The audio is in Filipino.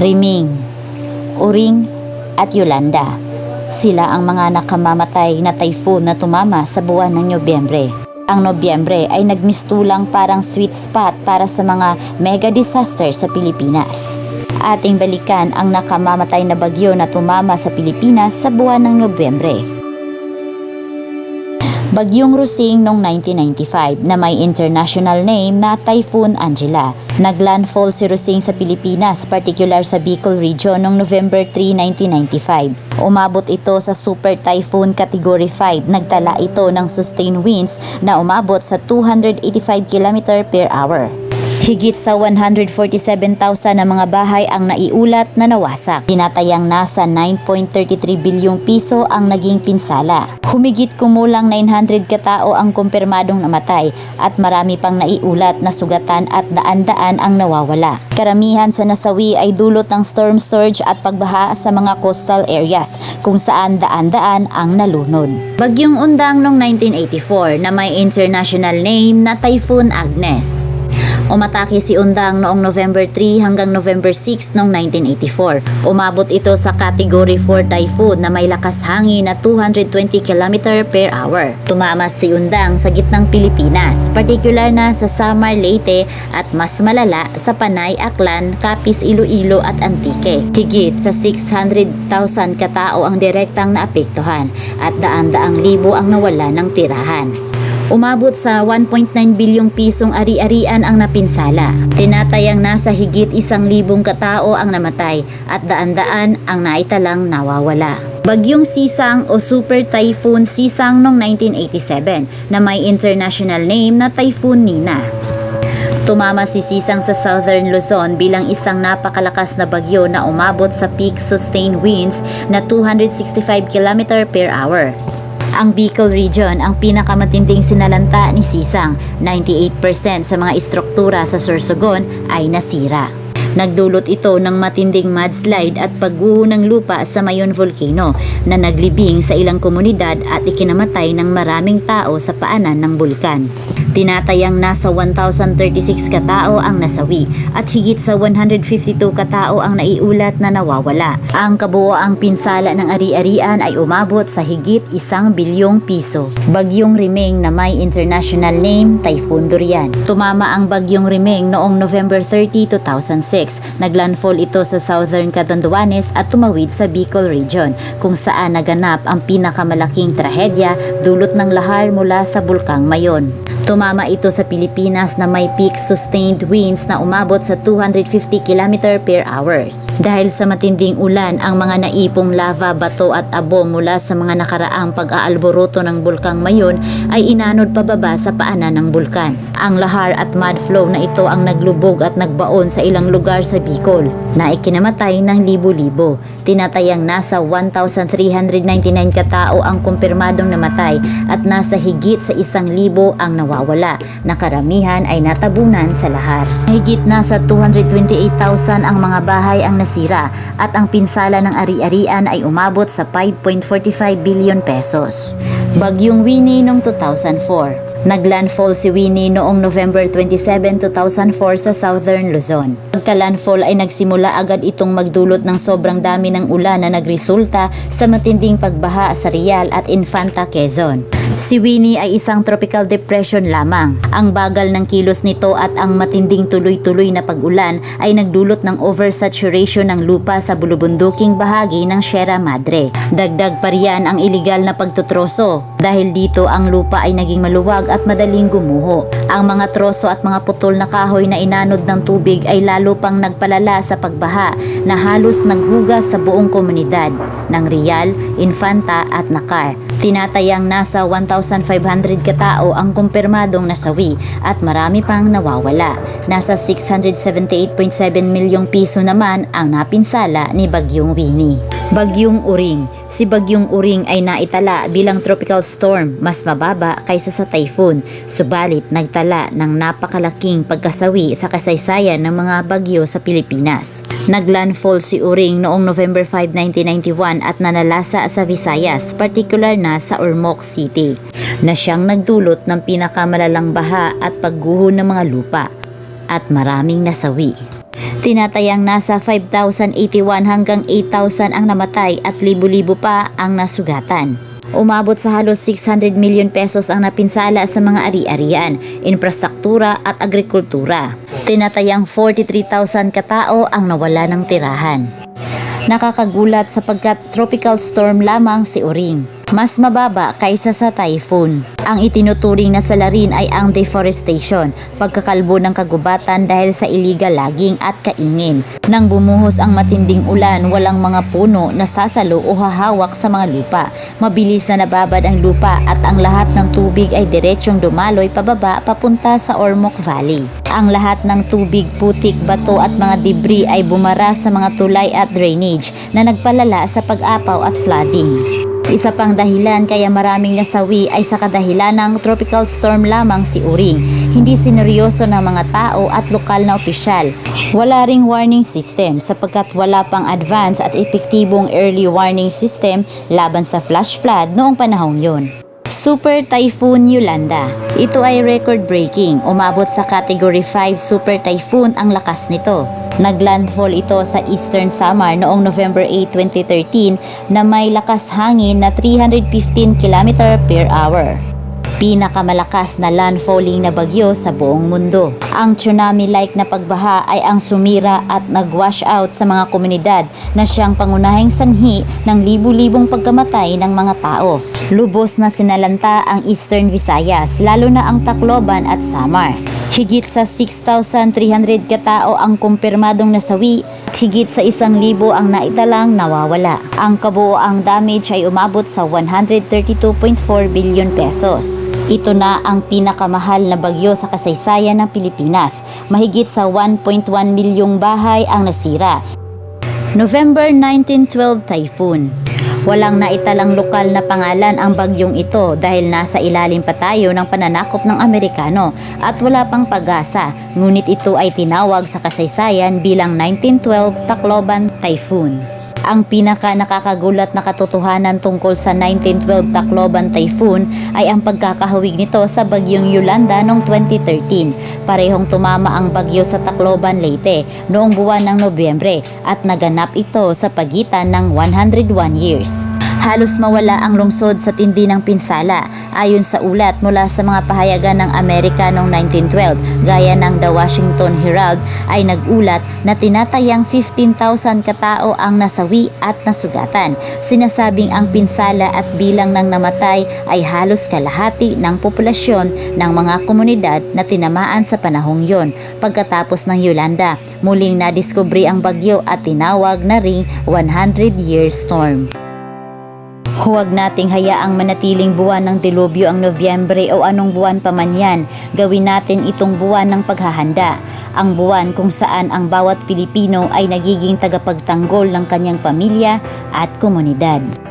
Riming, Uring at Yolanda. Sila ang mga nakamamatay na typhoon na tumama sa buwan ng Nobyembre. Ang Nobyembre ay nagmistulang parang sweet spot para sa mga mega disaster sa Pilipinas. Ating balikan ang nakamamatay na bagyo na tumama sa Pilipinas sa buwan ng Nobyembre. Bagyong Rusing noong 1995 na may international name na Typhoon Angela. Naglandfall si Rusing sa Pilipinas, particular sa Bicol Region noong November 3, 1995. Umabot ito sa Super Typhoon Category 5. Nagtala ito ng sustained winds na umabot sa 285 km per hour. Higit sa 147,000 na mga bahay ang naiulat na nawasak. Tinatayang nasa 9.33 bilyong piso ang naging pinsala. Humigit kumulang 900 katao ang kumpirmadong namatay at marami pang naiulat na sugatan at daan-daan ang nawawala. Karamihan sa nasawi ay dulot ng storm surge at pagbaha sa mga coastal areas kung saan daan-daan ang nalunod. Bagyong undang noong 1984 na may international name na Typhoon Agnes. Umatake si Undang noong November 3 hanggang November 6 noong 1984. Umabot ito sa Category 4 typhoon na may lakas hangin na 220 km per hour. Tumamas si Undang sa gitnang Pilipinas, particular na sa Samar, Leyte at mas malala sa Panay, Aklan, Capiz, Iloilo at Antique. Higit sa 600,000 katao ang direktang naapektuhan at daan-daang libo ang nawala ng tirahan. Umabot sa 1.9 bilyong pisong ari-arian ang napinsala. Tinatayang nasa higit isang libong katao ang namatay at daan-daan ang naitalang nawawala. Bagyong Sisang o Super Typhoon Sisang noong 1987 na may international name na Typhoon Nina. Tumama si Sisang sa Southern Luzon bilang isang napakalakas na bagyo na umabot sa peak sustained winds na 265 km per hour. Ang Bicol Region ang pinakamatinding sinalanta ni Sisang. 98% sa mga istruktura sa Sorsogon ay nasira. Nagdulot ito ng matinding mudslide at pagguho ng lupa sa Mayon Volcano na naglibing sa ilang komunidad at ikinamatay ng maraming tao sa paanan ng bulkan. Tinatayang nasa 1,036 katao ang nasawi at higit sa 152 katao ang naiulat na nawawala. Ang kabuoang pinsala ng ari-arian ay umabot sa higit isang bilyong piso. Bagyong Rimeng na may international name, Typhoon Durian. Tumama ang Bagyong Rimeng noong November 30, 2006. Naglandfall ito sa southern Catanduanes at tumawid sa Bicol Region kung saan naganap ang pinakamalaking trahedya dulot ng lahar mula sa Bulkang Mayon. Tumama ito sa Pilipinas na may peak sustained winds na umabot sa 250 km per hour. Dahil sa matinding ulan, ang mga naipong lava, bato at abo mula sa mga nakaraang pag-aalboroto ng bulkang Mayon ay inanod pababa sa paanan ng bulkan. Ang lahar at mud flow na ito ang naglubog at nagbaon sa ilang lugar sa Bicol na ikinamatay ng libo-libo. Tinatayang nasa 1,399 katao ang kumpirmadong namatay at nasa higit sa isang libo ang nawawala na karamihan ay natabunan sa lahar. Higit nasa 228,000 ang mga bahay ang nasira at ang pinsala ng ari-arian ay umabot sa 5.45 billion pesos. Bagyong Winnie noong 2004 Naglandfall si Winnie noong November 27, 2004 sa Southern Luzon. Pagka-landfall ay nagsimula agad itong magdulot ng sobrang dami ng ulan na nagresulta sa matinding pagbaha sa Rial at Infanta, Quezon. Si Winnie ay isang tropical depression lamang. Ang bagal ng kilos nito at ang matinding tuloy-tuloy na pag-ulan ay nagdulot ng oversaturation ng lupa sa bulubunduking bahagi ng Sierra Madre. Dagdag pa riyan ang iligal na pagtutroso. Dahil dito ang lupa ay naging maluwag at madaling gumuho. Ang mga troso at mga putol na kahoy na inanod ng tubig ay lalo pang nagpalala sa pagbaha na halos naghugas sa buong komunidad ng Rial, Infanta at Nakar. Tinatayang nasa 1,500 katao ang kumpirmadong nasawi at marami pang nawawala. Nasa 678.7 milyong piso naman ang napinsala ni Bagyong Winnie. Bagyong Uring Si Bagyong Uring ay naitala bilang tropical storm, mas mababa kaysa sa typhoon, subalit nagtala ng napakalaking pagkasawi sa kasaysayan ng mga bagyo sa Pilipinas. Naglandfall si Uring noong November 5, 1991 at nanalasa sa Visayas, particular na sa Ormoc City, na siyang nagdulot ng pinakamalalang baha at pagguho ng mga lupa at maraming nasawi. Tinatayang nasa 5,081 hanggang 8,000 ang namatay at libo-libo pa ang nasugatan. Umabot sa halos 600 million pesos ang napinsala sa mga ari-arian, infrastruktura at agrikultura. Tinatayang 43,000 katao ang nawala ng tirahan. Nakakagulat sapagkat tropical storm lamang si Uring. Mas mababa kaysa sa typhoon. Ang itinuturing na salarin ay ang deforestation, pagkakalbo ng kagubatan dahil sa illegal logging at kaingin. Nang bumuhos ang matinding ulan, walang mga puno na sasalo o hahawak sa mga lupa. Mabilis na nababad ang lupa at ang lahat ng tubig ay diretsyong dumaloy pababa papunta sa Ormoc Valley. Ang lahat ng tubig, putik, bato at mga debris ay bumara sa mga tulay at drainage na nagpalala sa pag-apaw at flooding. Isa pang dahilan kaya maraming nasawi ay sa kadahilan ng tropical storm lamang si Uring. Hindi sineryoso ng mga tao at lokal na opisyal. Wala ring warning system sapagkat wala pang advance at epektibong early warning system laban sa flash flood noong panahong yon. Super Typhoon Yolanda. Ito ay record-breaking. Umabot sa Category 5 Super Typhoon ang lakas nito. Naglandfall ito sa Eastern Samar noong November 8, 2013 na may lakas hangin na 315 km per hour pinakamalakas na landfalling na bagyo sa buong mundo. Ang tsunami-like na pagbaha ay ang sumira at nag-wash out sa mga komunidad na siyang pangunahing sanhi ng libu-libong pagkamatay ng mga tao. Lubos na sinalanta ang Eastern Visayas, lalo na ang Tacloban at Samar. Higit sa 6,300 katao ang kumpirmadong nasawi at higit sa isang libo ang naitalang nawawala. Ang kabuoang damage ay umabot sa 132.4 billion pesos. Ito na ang pinakamahal na bagyo sa kasaysayan ng Pilipinas. Mahigit sa 1.1 milyong bahay ang nasira. November 1912 Typhoon Walang naitalang lokal na pangalan ang bagyong ito dahil nasa ilalim pa tayo ng pananakop ng Amerikano at wala pang pag-asa, ngunit ito ay tinawag sa kasaysayan bilang 1912 Tacloban Typhoon. Ang pinaka nakakagulat na katotohanan tungkol sa 1912 Tacloban Typhoon ay ang pagkakahawig nito sa bagyong Yolanda noong 2013. Parehong tumama ang bagyo sa Tacloban, Leyte noong buwan ng Nobyembre at naganap ito sa pagitan ng 101 years. Halos mawala ang lungsod sa tindi ng pinsala ayon sa ulat mula sa mga pahayagan ng Amerika noong 1912 gaya ng The Washington Herald ay nagulat na tinatayang 15,000 katao ang nasawi at nasugatan. Sinasabing ang pinsala at bilang ng namatay ay halos kalahati ng populasyon ng mga komunidad na tinamaan sa panahong yon. Pagkatapos ng Yolanda, muling nadiskubre ang bagyo at tinawag na ring 100-year storm. Huwag nating hayaang manatiling buwan ng dilubyo ang Nobyembre o anong buwan pa man yan. Gawin natin itong buwan ng paghahanda. Ang buwan kung saan ang bawat Pilipino ay nagiging tagapagtanggol ng kanyang pamilya at komunidad.